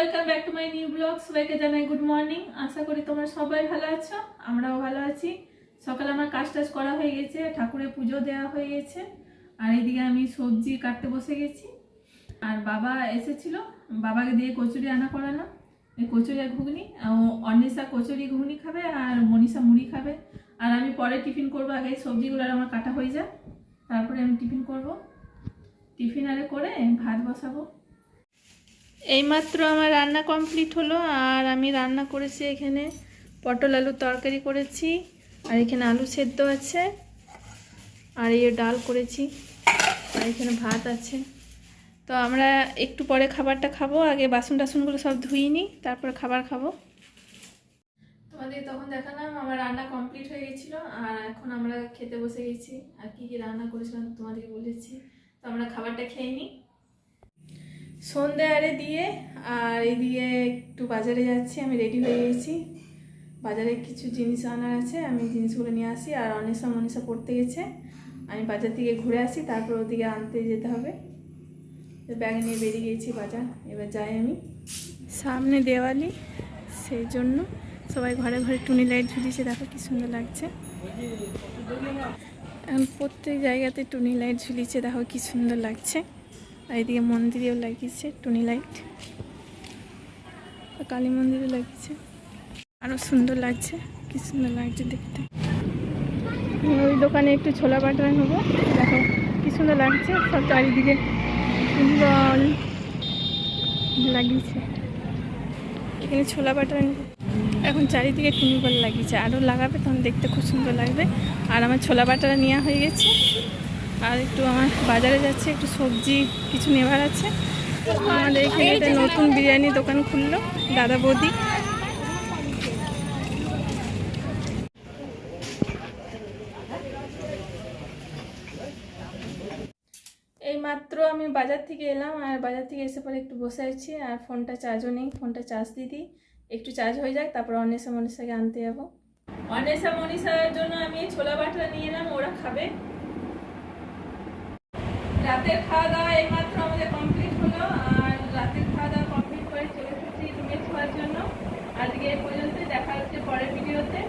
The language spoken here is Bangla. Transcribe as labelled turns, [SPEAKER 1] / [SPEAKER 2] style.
[SPEAKER 1] Welcome back to my new blog সবাইকে জানাই গুড মর্নিং আশা করি তোমরা সবাই ভালো আছো, আমরাও ভালো আছি। সকালে আমার কাজ টাজ করা হয়ে গেছে, ঠাকুরের পুজো দেওয়া হয়ে গেছে। আর এদিকে আমি সবজি কাটতে বসে গেছি। আর বাবা এসেছিল, বাবাকে দিয়ে কচুরি আনা করালাম। এই কচুরি আর ঘুগনি অন্বেষা কচুরি ঘুগনি খাবে আর মনীষা মুড়ি খাবে। আর আমি পরে টিফিন করব আগে, সবজিগুলো আর আমার কাটা হয়ে যায় তারপরে আমি টিফিন করব। টিফিন আরে করে ভাত বসাবো। এইমাত্র আমার রান্না কমপ্লিট হলো, আর আমি রান্না করেছি এখানে পটল আলুর তরকারি করেছি, আর এখানে আলু সেদ্ধ আছে, আর এই ডাল করেছি, আর এখানে ভাত আছে। তো আমরা একটু পরে খাবারটা খাব, আগে বাসন টাসনগুলো সব ধুই নিই, তারপরে খাবার খাব। তোমাদের তখন দেখালাম আমার রান্না কমপ্লিট হয়ে গেছিল, আর এখন আমরা খেতে বসে গেছি, আর কি কি রান্না করেছিলাম তোমাদেরকে বলেছি। তো আমরা খাবারটা খেয়ে নিই। সন্ধে আরে দিয়ে, আর এদিকে একটু বাজারে যাচ্ছি, আমি রেডি হয়ে গেছি। বাজারে কিছু জিনিস আনার আছে, আমি জিনিসগুলো নিয়ে আসি, আর অনেসা মনীষা পড়তে গেছে। আমি বাজার থেকে ঘুরে আসি, তারপর ওদিকে আনতে যেতে হবে। ব্যাগ নিয়ে বেরিয়ে গেছি বাজার, এবার যাই আমি। সামনে দেওয়ালি, সেই জন্য সবাই ঘরে ঘরে টুনি লাইট ঝুলিয়েছে, দেখো কি সুন্দর লাগছে। এখন প্রত্যেক জায়গাতে টুনি লাইট ঝুলিয়েছে, দেখো কি সুন্দর লাগছে। এদিকে মন্দিরেও লাগিয়েছে, টুনি লাইট কালী মন্দিরে লাগিয়েছে। আরও সুন্দর লাগছে, কি সুন্দর লাগছে দেখতে। ওই দোকানে একটু ছোলা বাটা নেব। দেখো, কি সুন্দর লাগছে, সব চারিদিকে ফুটবল লাগিয়েছে। এখানে ছোলা বাটা নেব। এখন চারিদিকে টুনিবল লাগিয়েছে। আরও লাগাবে, তখন দেখতে খুব সুন্দর লাগবে। আর আমার ছোলা বাটারা নেওয়া হয়ে গেছে। আর একটু আমার বাজারে যাচ্ছে একটু সবজি কিছু নেবার আছে। আমাদের এখানে একটা নতুন বিরিয়ানি দোকান খুললো দাদা বৌদি। এই মাত্র আমি বাজার থেকে এলাম আর বাজার থেকে এসে পরে একটু বসে আছি আর ফোনটা চার্জও নেই ফোনটা চার্জ দিয়ে দিই। একটু চার্জ হয়ে যাক তারপর অন্বেষা মনীষাকে আনতে যাব। অন্বেষা মনীষার জন্য আমি ছোলা বাটা নিয়ে এলাম ওরা খাবে। রাতের খাওয়া দাওয়া এইমাত্র আমাদের কমপ্লিট হলো, আর রাতের খাওয়া দাওয়া কমপ্লিট করে চলে এসেছি রুমে ছোয়ার জন্য। আজকে এই পর্যন্ত দেখা হচ্ছে পরের ভিডিওতে